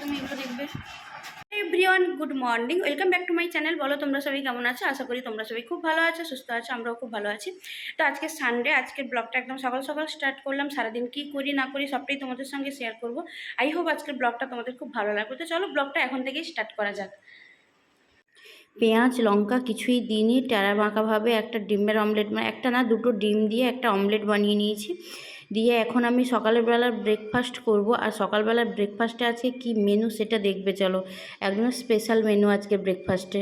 তুমি এগুলো দেখবে। Everyone good morning welcome back to my channel বলো তোমরা সবাই কেমন আছো? আশা করি তোমরা সবাই খুব ভালো আছো, সুস্থ আছো, আমরাও খুব ভালো আছি। তো আজকে সানডে আজকের ব্লগটা একদম সকাল সকাল স্টার্ট করলাম। সারাদিন কী করি, না করি, সবটাই তোমাদের সঙ্গে শেয়ার করব। আই হোপ আজকের ব্লগটা তোমাদের খুব ভালো লাগবে। তো চলো ব্লগটা এখন থেকেই স্টার্ট করা যাক। পেঁয়াজ, লঙ্কা কিছুই দিইনি। টেরা বাঁকাভাবে একটা ডিমের অমলেট মানে একটা না, দুটো ডিম দিয়ে একটা অমলেট বানিয়ে নিয়েছি। দিয়ে এখন আমি সকালবেলার ব্রেকফাস্ট করব। আর সকালবেলার ব্রেকফাস্টে আছে কি মেনু সেটা দেখবে, চলো। একদম স্পেশাল মেনু আজকে ব্রেকফাস্টে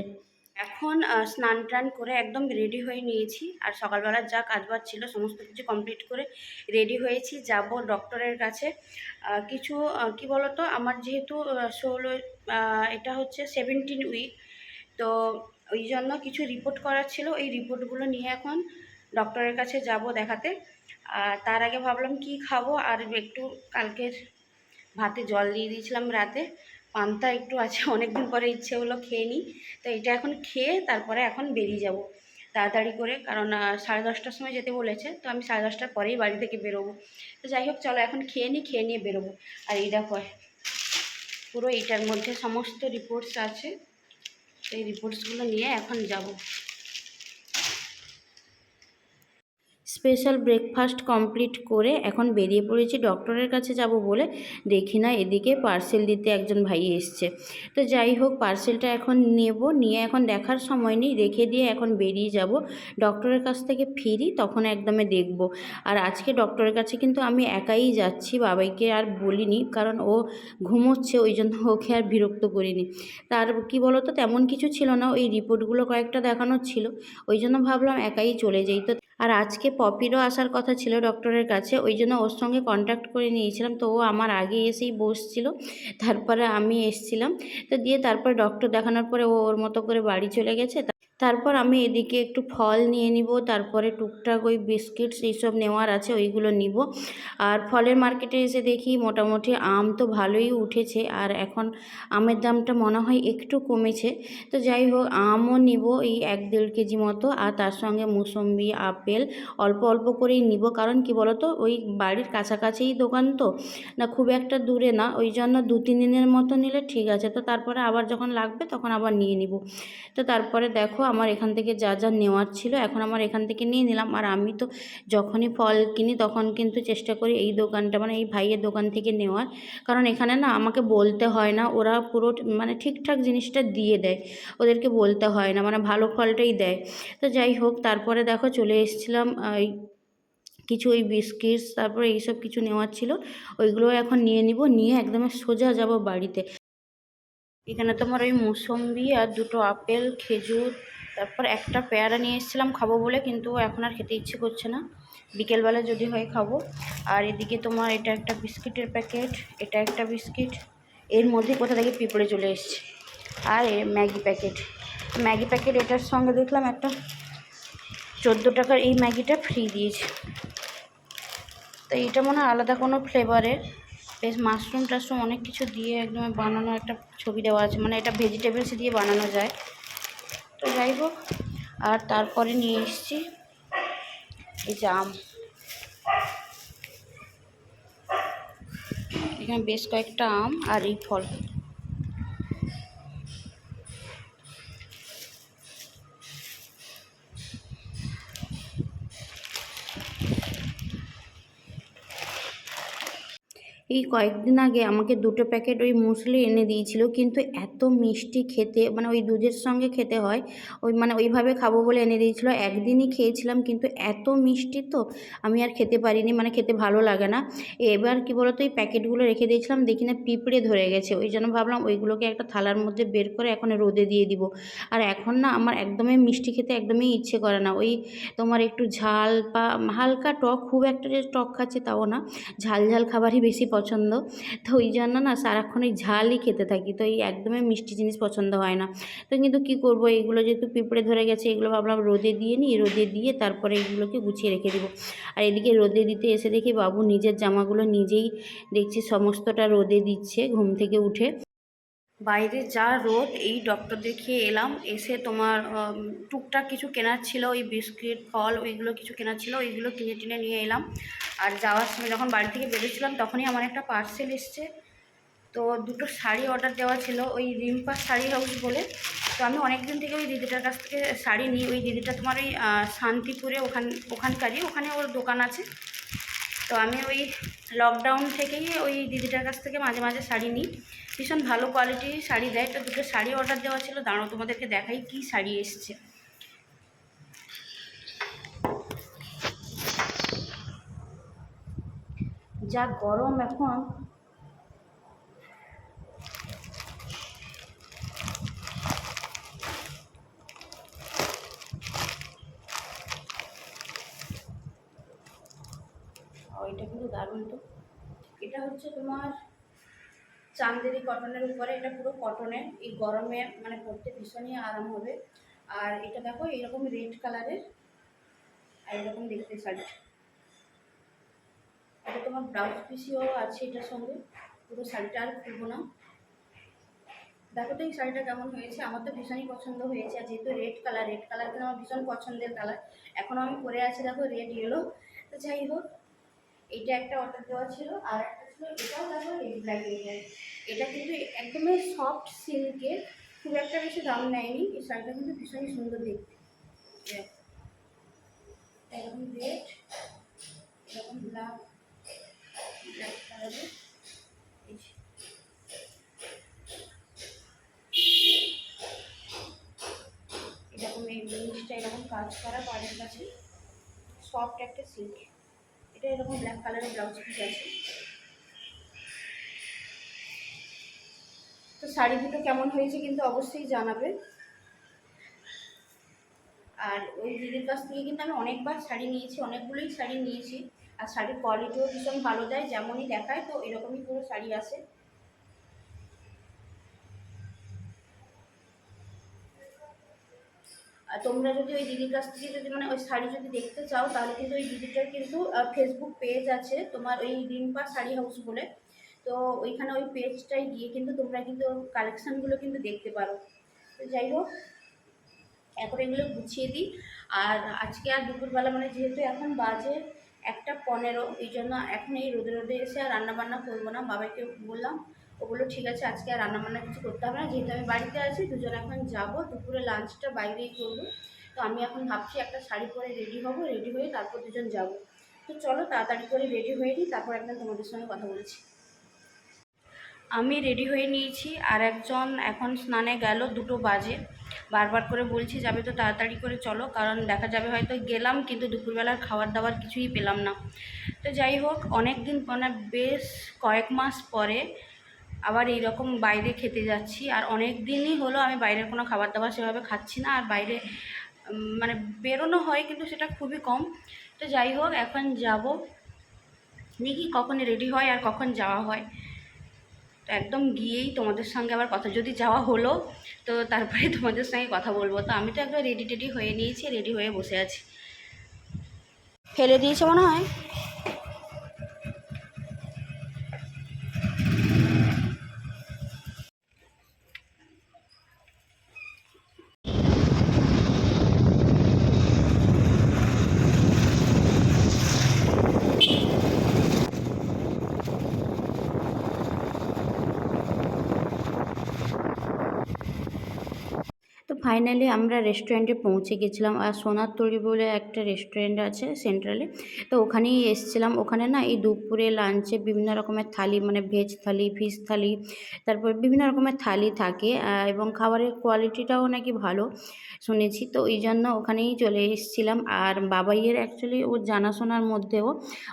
এখন স্নান টান করে একদম রেডি হয়ে নিয়েছি। আর সকালবেলার যা কাজবাজ ছিল, সমস্ত কিছু কমপ্লিট করে রেডি হয়েছি। যাব ডক্টরের কাছে। কিছু কি বলতো, আমার যেহেতু ষোলো এটা হচ্ছে সেভেন্টিন উইক তো ওই জন্য কিছু রিপোর্ট করার ছিল। এই রিপোর্টগুলো নিয়ে এখন ডক্টরের কাছে যাব দেখাতে। আর তার আগে ভাবলাম কি খাব? আর একটু কালকের ভাতে জল দিয়ে দিয়েছিলাম রাতে। পান্তা একটু আছে অনেক দিন পরে ইচ্ছে হলো খেয়ে নিই। তো এটা এখন খেয়ে তারপরে এখন বেরিয়ে যাব তাড়াতাড়ি করে, কারণ সাড়ে দশটার সময় যেতে বলেছে। তো আমি সাড়ে দশটার পরেই বাড়ি থেকে বেরোবো। তো যাই হোক, চলো এখন খেয়ে নিই, খেয়ে নিয়ে বেরোবো। আর এই দেখো, পুরো এইটার মধ্যে সমস্ত রিপোর্টস আছে। এই রিপোর্টসগুলো নিয়ে এখন যাব। স্পেশাল ব্রেকফাস্ট কমপ্লিট করে এখন বেরিয়ে পড়েছি ডক্টরের কাছে যাব বলে। দেখি না, এদিকে পার্সেল দিতে একজন ভাই এসছে। তো যাই হোক পার্সেলটা এখন নেব। নিয়ে এখন দেখার সময় নেই, রেখে দিয়ে এখন বেরিয়ে যাব। ডক্টরের কাছ থেকে ফিরি, তখন একদমে দেখব। আর আজকে ডক্টরের কাছে কিন্তু আমি একাই যাচ্ছি, বাবাইকে আর বলিনি, কারণ ও ঘুমোচ্ছে, ওই জন্য ওকে আর বিরক্ত করিনি। তার কি বলতো, তেমন কিছু ছিল না, ওই রিপোর্টগুলো কয়েকটা দেখানোর ছিল। ওই জন্য ভাবলাম একাই চলে যাই। তো আর আজকে পপিরও আসার কথা ছিল ডক্টরের কাছে, ওই জন্য ওর সঙ্গে কন্ট্যাক্ট করে নিয়েছিলাম। তো ও আমার আগে এসেই বসছিল, তারপরে আমি এসছিলাম। তো দিয়ে তারপর ডক্টর দেখানোর পরে ও ওর মতো করে বাড়ি চলে গেছে। তারপর আমি এদিকে একটু ফল নিয়ে নিব, তারপরে টুকটাক ওই বিস্কিটস এইসব নেওয়ার আছে, ওইগুলো নিব। আর ফলের মার্কেটে এসে দেখি মোটামুটি আম তো ভালোই উঠেছে, আর এখন আমের দামটা মনে হয় একটু কমেছে। তো যাই হোক, আমও নিব এই এক দেড় কেজি মতো, আর তার সঙ্গে মুসম্বি, আপেল অল্প অল্প করেই নিব। কারণ কি বলতো, ওই বাড়ির কাছাকাছিই দোকান তো, না খুব একটা দূরে না, ওই জন্য দু, তিন দিনের মতো নিলে ঠিক আছে। তো তারপরে আবার যখন লাগবে তখন আবার নিয়ে নিব। তো তারপরে দেখো আমার এখান থেকে যা যা নেওয়ার ছিল এখন আমার এখান থেকে নিয়ে নিলাম। আর আমি তো যখনই ফল কিনি তখন কিন্তু চেষ্টা করি এই দোকানটা মানে এই ভাইয়ের দোকান থেকে নেওয়ার। কারণ এখানে না আমাকে বলতে হয় না, ওরা পুরো মানে ঠিকঠাক জিনিসটা দিয়ে দেয়। ওদেরকে বলতে হয় না মানে ভালো ফলটাই দেয়। তো যাই হোক, তারপরে দেখো চলে এসেছিলাম এই কিছু ওই বিস্কিটস, তারপরে এইসব কিছু নেওয়ার ছিল। ওইগুলো এখন নিয়ে নিব, নিয়ে একদম সোজা যাব বাড়িতে। এখানে তোমার ওই মুসম্বি আর দুটো আপেল, খেজুর, তারপর একটা পেয়ারা নিয়ে এসেছিলাম খাব বলে, কিন্তু এখন আর খেতে ইচ্ছে করছে না। বিকেলবেলা যদি হয় খাব। আর এদিকে তোমার এটা একটা বিস্কিটের প্যাকেট, এটা একটা বিস্কিট, এর মধ্যে কোথা থেকে পিঁপড়ে চলে এসছে। আর ম্যাগি প্যাকেট। ম্যাগি প্যাকেট এটার সঙ্গে দেখলাম একটা চোদ্দ টাকার এই ম্যাগিটা ফ্রি দিয়েছে। তো এটা মনে হয় আলাদা কোনো ফ্লেভারের বেশ মাশরুম টাশরুম অনেক কিছু দিয়ে একদম বানানো একটা ছবি দেওয়া আছে মানে এটা ভেজিটেবলস দিয়ে বানানো যায়। তো যাই হোক, আর তারপরে নিয়ে এসেছি এই যে আম। এখানে বেশ কয়েকটা আম আর এই ফল। এই কয়েকদিন আগে আমাকে দুটো প্যাকেট ওই মুসলি এনে দিয়েছিল, কিন্তু এত মিষ্টি খেতে মানে ওই দুধের সঙ্গে খেতে হয়, ওই মানে ওইভাবে খাব বলে এনে দিয়েছিল। একদিনই খেয়েছিলাম, কিন্তু এত মিষ্টি তো, আমি আর খেতে পারিনি মানে খেতে ভালো লাগে না। এবার কি বলতো, এই প্যাকেটগুলো রেখে দিয়েছিলাম, দেখি না পিঁপড়ে ধরে গেছে। ওই জন্য ভাবলাম ওইগুলোকে একটা থালার মধ্যে বের করে এখন রোদে দিয়ে দিব। আর এখন না, আমার একদমই মিষ্টি খেতে একদমই ইচ্ছে করে না। ওই তোমার একটু ঝাল বা হালকা টক, খুব একটা যে টক খাচ্ছে তাও না, ঝাল ঝাল খাবারই বেশি পছন্দ তো ওই জন্য না সারাক্ষণ ওই ঝালই খেতে থাকি। তো এই একদমই মিষ্টি জিনিস পছন্দ হয় না। তো কিন্তু কি করব? এইগুলো যেহেতু পিঁপড়ে ধরে গেছে, এগুলো ভাবলাম রোদে দিয়ে নিই। রোদে দিয়ে তারপরে এগুলোকে গুছিয়ে রেখে দেবো। আর এদিকে রোদে দিতে এসে দেখি বাবু নিজের জামাগুলো নিজেই দেখছি সমস্তটা রোদে দিচ্ছে ঘুম থেকে উঠে। বাইরে যা রোদ, এই ডক্টর দেখিয়ে এলাম। এসে তোমার টুকটাক কিছু কেনার ছিল, ওই বিস্কিট, ফল, ওইগুলো কিছু কেনার ছিল, ওইগুলো কিনে টিনে নিয়ে এলাম। আর যাওয়ার সময় যখন বাড়ি থেকে বেরোছিলাম তখনই আমার একটা পার্সেল এসছে। তো দুটো শাড়ি অর্ডার দেওয়া ছিল, ওই রিম্পা শাড়ি হাউস বলে। তো আমি অনেক দিন থেকে ওই দিদিটার কাছ থেকে শাড়ি নিই। ওই দিদিটা তোমার ওই শান্তিপুরে ওখান, ওখানকারই, ওখানে ওর দোকান আছে। তো আমি ওই লকডাউন থেকেই ওই দিদিটার কাছ থেকে মাঝে মাঝে শাড়ি নিই। ভীষণ ভালো কোয়ালিটির শাড়ি দেয়। তো দুটো শাড়ি অর্ডার দেওয়া ছিল। দাঁড়ো তোমাদেরকে দেখাই কি শাড়ি এসছে। যা গরম এখন ও, এটা কিন্তু দারুণ তো। এটা হচ্ছে তোমার চান্দেরি কটনের উপরে, এটা পুরো কটনের এই গরমে মানে পরতে ভীষণই আরাম হবে। আর এটা দেখো, এরকম রেড কালারের, আর এরকম দেখতে শাড়ি এটা তোমার ব্লাউজ পিসিও আছে এটার সঙ্গে। পুরো শাড়িটা আর খুলবো না। দেখো তো এই শাড়িটা কেমন হয়েছে। আমার তো ভীষণই পছন্দ হয়েছে। আর যেহেতু রেড কালার রেড কালার কিন্তু আমার ভীষণ পছন্দের কালার এখন আমি পরে আছি, দেখো রেড ইয়েলো তো যাই হোক এইটা একটা অর্ডার দেওয়া ছিল, আর একটা ছিল এটাও দেখো রেড ব্ল্যাক এটা কিন্তু একদমই সফট সিল্কের খুব একটা বেশি দাম নেয়নি, এই শাড়িটা কিন্তু ভীষণই সুন্দর দেখতে। এই এরকম রেড এরকম ব্ল্যাক ব্ল্যাক কালারের এরকম এই জিনিসটা এরকম কাজ করা পাড়ের কাছে সফট একটা সিল্ক এটা এরকম ব্ল্যাক কালারের ব্লাউজ পিস আছে। তো শাড়ি দুটো কেমন হয়েছে কিন্তু অবশ্যই জানাবে। আর ওই দিদির কাছ থেকে কিন্তু আমি অনেকবার শাড়ি নিয়েছি, অনেকগুলোই শাড়ি নিয়েছি। আর শাড়ির কোয়ালিটিও ভীষণ ভালো দেয়, যেমনই দেখায়, তো এরকমই পুরো শাড়ি আসে। তোমরা যদি ওই দিদির কাছ থেকে যদি মানে ওই শাড়ি যদি দেখতে চাও, তাহলে কিন্তু ওই দিদিটার কিন্তু ফেসবুক পেজ আছে, তোমার ওই রিম্পা শাড়ি হাউস বলে। তো ওইখানে ওই পেজটায় গিয়ে কিন্তু তোমরা কিন্তু কালেকশানগুলো কিন্তু দেখতে পারো। তো যাই হোক, এখন এগুলো গুছিয়ে দিই। আর আজকে আর দুপুরবেলা মানে যেহেতু এখন বাজে একটা পনেরো, এই জন্য এখন এই রোদে রোদে এসে আর রান্নাবান্না করব না। বাবাকে বললাম ও বলল, ঠিক আছে, আজকে আর রান্নাবান্না কিছু করতে হবে না, যেহেতু আমি বাড়িতে আছি, দুজন এখন যাব, দুপুরে লাঞ্চটা বাইরেই করব। তো আমি এখন ভাবছি একটা শাড়ি পরে রেডি হব রেডি হয়ে তারপর দুজন যাব। তো চলো, তাড়াতাড়ি করে রেডি হয়ে নিই, তারপর একদম তোমাদের সঙ্গে কথা বলছি। আমি রেডি হয়ে নিয়েছি, আর একজন এখন স্নানে গেল দুটো বাজে। বারবার করে বলছি, যাবে তো তাড়াতাড়ি করে চলো, কারণ দেখা যাবে হয়তো গেলাম, কিন্তু দুপুরবেলার খাবার দাবার কিছুই পেলাম না। তো যাই হোক অনেক দিন মানে বেশ কয়েক মাস পরে আবার এই রকম বাইরে খেতে যাচ্ছি। আর অনেক দিনই হলো আমি বাইরের কোনো খাবার দাবার সেভাবে খাচ্ছি না। আর বাইরে মানে বেরোনো হয় কিন্তু সেটা খুবই কম। তো যাই হোক, এখন যাব। দেখি কখন রেডি হয় আর কখন যাওয়া হয়। তো একদম গিয়েই তোমাদের সঙ্গে আবার কথা, যদি যাওয়া হলো, তো তারপরে তোমাদের সঙ্গে কথা বলব। তো আমি তো একদম রেডি টেডি হয়ে নিয়েছি রেডি হয়ে বসে আছি। ফেলে দিয়েছে মনে হয়? ফাইনালি আমরা রেস্টুরেন্টে পৌঁছে গেছিলাম, আর সোনার তরি বলে একটা রেস্টুরেন্ট আছে সেন্ট্রালে তো ওখানেই এসেছিলাম। ওখানে না এই দুপুরে লাঞ্চে বিভিন্ন রকমের থালি মানে ভেজ থালি ফিশ থালি, তারপর বিভিন্ন রকমের থালি থাকে এবং খাবারের কোয়ালিটিটাও নাকি ভালো শুনেছি। তো ওই জন্য ওখানেই চলে এসেছিলাম। আর বাবাইয়ের অ্যাকচুয়ালি ও জানাশোনার মধ্যেও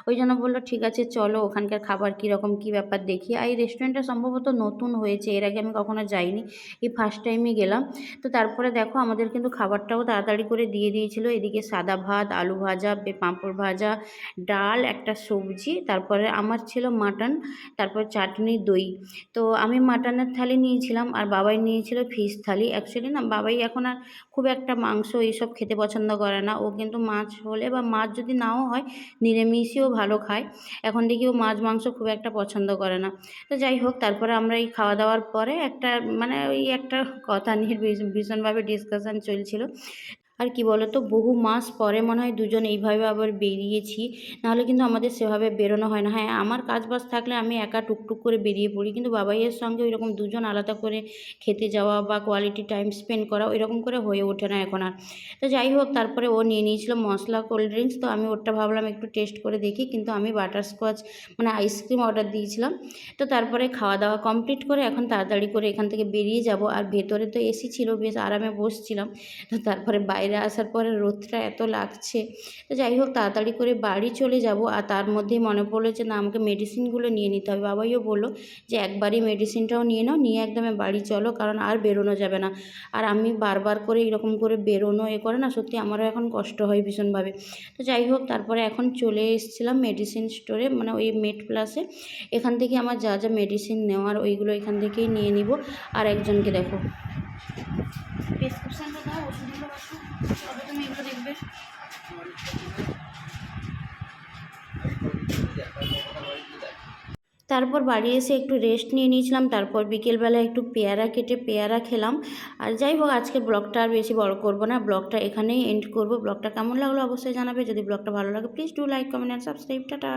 ওই জন্য বলল, ঠিক আছে, চলো ওখানকার খাবার কীরকম, কী ব্যাপার দেখি। আর এই রেস্টুরেন্টটা সম্ভবত নতুন হয়েছে, এর আগে আমি কখনো যাইনি, এই ফার্স্ট টাইমই গেলাম। তো তারপরে দেখো আমাদের কিন্তু খাবারটাও তাড়াতাড়ি করে দিয়ে দিয়েছিল। এদিকে সাদা ভাত, আলু ভাজা পাঁপড় ভাজা, ডাল, একটা সবজি, তারপরে আমার ছিল মাটন, তারপর চাটনি, দই। তো আমি মাটনের থালি নিয়েছিলাম আর বাবাই নিয়েছিল ফিশ থালি। অ্যাকচুয়ালি না, বাবাই এখন আর খুব একটা মাংস এইসব খেতে পছন্দ করে না। ও কিন্তু মাছ হলে বা মাছ যদি নাও হয়, নিরামিষও ভালো খায়। এখন দেখি ও মাছ, মাংস খুব একটা পছন্দ করে না। তো যাই হোক, তারপরে আমরা এই খাওয়া দাওয়ার পরে একটা মানে ওই একটা কথা নিয়ে ভীষণ- ভীষণভাবে ডিসকাশন চলছিল। আর কি বলো তো বহু মাস পরে মনে হয় দুজন এইভাবে আবার বেরিয়েছি, নাহলে কিন্তু আমাদের সেভাবে বেরোনো হয় না। হ্যাঁ আমার কাজ বাজ থাকলে আমি একা টুকটুক করে বেরিয়ে পড়ি, কিন্তু বাবাইয়ের সঙ্গে ওইরকম দুজন আলাদা করে খেতে যাওয়া বা কোয়ালিটি টাইম স্পেন্ড করা ওইরকম করে হয়ে ওঠে না এখন আর। তো যাই হোক, তারপরে ও নিয়ে নিয়েছিল মশলা কোল্ড ড্রিঙ্কস তো আমি ওটা ভাবলাম একটু টেস্ট করে দেখি, কিন্তু আমি বাটারস্কচ মানে আইসক্রিম অর্ডার দিয়েছিলাম। তো তারপরে খাওয়া দাওয়া কমপ্লিট করে এখন তাড়াতাড়ি করে এখান থেকে বেরিয়ে যাব। আর ভেতরে তো এসি ছিল, বেশ আরামে বসছিলাম। তো তারপরে বাইরে আসার পরে রোদটা এত লাগছে। তো যাই হোক, তাড়াতাড়ি করে বাড়ি চলে যাব আর তার মধ্যেই মনে পড়ল যে, না, আমাকে মেডিসিনগুলো নিয়ে নিতে হবে। বাবাইও বলল যে, একবারই মেডিসিনটাও নিয়ে নাও, নিয়ে একদমে বাড়ি চলো, কারণ আর বেরোনো যাবে না। আর আমি বারবার করে এরকম করে বেরোনো এ করে না, সত্যি আমারও এখন কষ্ট হয় ভীষণভাবে। তো যাই হোক, তারপরে এখন চলে এসেছিলাম মেডিসিন স্টোরে মানে ওই মেড প্লাসে। এখান থেকে আমার যা যা মেডিসিন নেওয়ার, ওইগুলো এখান থেকেই নিয়ে নিব। আর একজনকে দেখো। প্রেসক্রিপশানটা দাও, ওষুধগুলো তবে তুমি এগুলো দেখবে। তারপর বাড়ি এসে একটু রেস্ট নিয়ে নিয়েছিলাম, তারপর বিকেলবেলা একটু পেয়ারা কেটে পেয়ারা খেলাম। আর যাই হোক, আজকে ব্লগটা আর বেশি বড় করব না, ব্লগটা এখানেই এন্ড করব। ব্লগটা কেমন লাগল অবশ্যই জানাবে, যদি ব্লগটা ভালো লাগে please do like comment and subscribe tata.